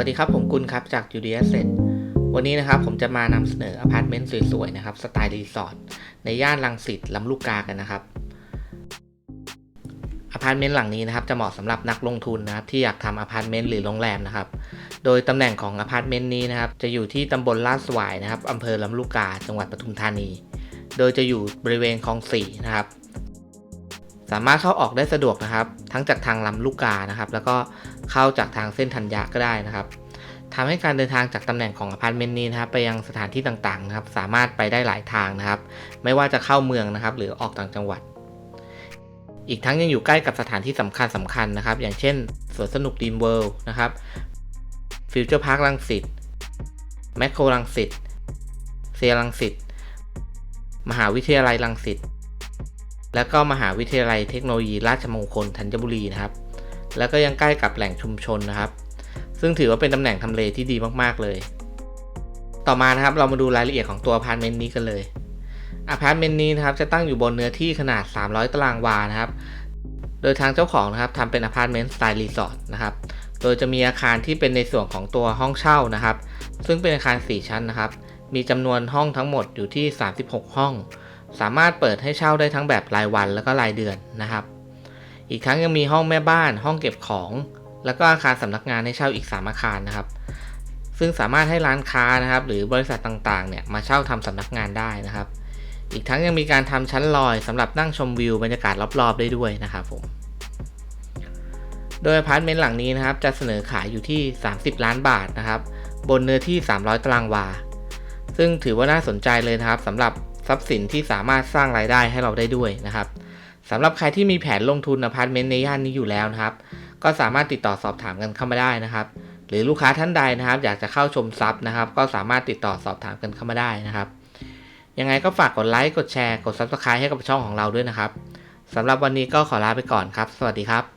วัสดีครับผมกุลครับจาก u d s เ t วันนี้นะครับผมจะมานำเสนออพาร์ตเมนต์สวยๆนะครับสไตล์รีสอร์ทในย่านลังสิตลำลูกกากันนะครับอพาร์ตเมนต์หลังนี้นะครับจะเหมาะสำหรับนักลงทุนนะครับที่อยากทำอพาร์ตเมนต์หรือโรงแรมนะครับ โดยตำแหน่งของอพาร์ตเมนต์นี้นะครับจะอยู่ที่ตำบลลาดสวายนะครับอำเภอลำลูกกา จังหวัดปทุมธานี โดยจะอยู่บริเวณคลองสี่นะครับ สามารถเข้าออกได้สะดวกนะครับ ทั้งจากทางลำลูกกานะครับ แล้วก็เข้าจากทางเส้นธัญญาก็ได้นะครับทำให้การเดินทางจากตำแหน่งของอพาร์ตเมนต์นี้นะครับไปยังสถานที่ต่างๆนะครับ สามารถไปได้หลายทางนะครับ ไม่ว่าจะเข้าเมืองนะครับ หรือออกต่างจังหวัด อีกทั้งยังอยู่ใกล้กับสถานที่สำคัญสำคัญนะครับ อย่างเช่นสวนสนุกดีมเวิลด์นะครับฟิวเจอร์พาร์คลังสิตแมคโครลังสิตเซียรังสิตมหาวิทยาลัยรังสิต แล้วก็มหาวิทยาลัยเทคโนโลยี ราชมงคลธัญบุรีนะครับ แล้วก็ยังใกล้กับแหล่งชุมชนนะครับ ซึ่งถือว่าเป็นตำแหน่งทำเลที่ดีมากๆเลย ต่อมานะครับเรามาดูรายละเอียดของตัวอพาร์ตเมนต์นี้กันเลยอพาร์ตเมนต์นี้นะครับจะตั้งอยู่บนเนื้อที่ขนาด 300 ตารางวานะครับ โดยทางเจ้าของนะครับทำเป็นอพาร์ตเมนต์สไตล์รีสอร์ทนะครับ โดยจะมีอาคารที่เป็นในส่วนของตัวห้องเช่านะครับ ซึ่งเป็นอาคาร 4 ชั้นนะครับ มีจำนวนห้องทั้งหมดอยู่ที่ 36 ห้อง สามารถเปิดให้เช่าได้ทั้งแบบรายวันแล้วก็รายเดือนนะครับ อีกทั้งยังมีห้องแม่บ้าน ห้องเก็บของ แล้วก็อาคารสำนักงานให้เช่าอีก 3 อาคารนะครับ ซึ่งสามารถให้ร้านค้านะครับ หรือบริษัทต่างๆเนี่ยมาเช่าทำสำนักงานได้นะครับ อีกทั้งยังมีการทำชั้นลอยสำหรับนั่งชมวิวบรรยากาศรอบๆได้ด้วยนะครับผมโดยอพาร์ตเมนต์หลังนี้นะครับจะเสนอขายอยู่ที่ 30 ล้านบาทนะครับ บนเนื้อที่ 300 ตารางวา ซึ่งถือว่าน่าสนใจเลยนะครับสำหรับ ทรัพย์สินที่สามารถสร้างรายได้ให้เราได้ด้วยนะครับสำหรับใครที่มีแผนลงทุนอพาร์ตเมนต์ในย่านนี้อยู่แล้วนะครับ ก็สามารถติดต่อสอบถามกันเข้ามาได้นะครับ หรือลูกค้าท่านใดนะครับ อยากจะเข้าชมซับนะครับ ก็สามารถติดต่อสอบถามกันเข้ามาได้นะครับ ยังไงก็ฝากกดไลค์กดแชร์กด Subscribe ให้กับช่องของเราด้วยนะครับสำหรับวันนี้ก็ขอลาไปก่อนครับ สวัสดีครับ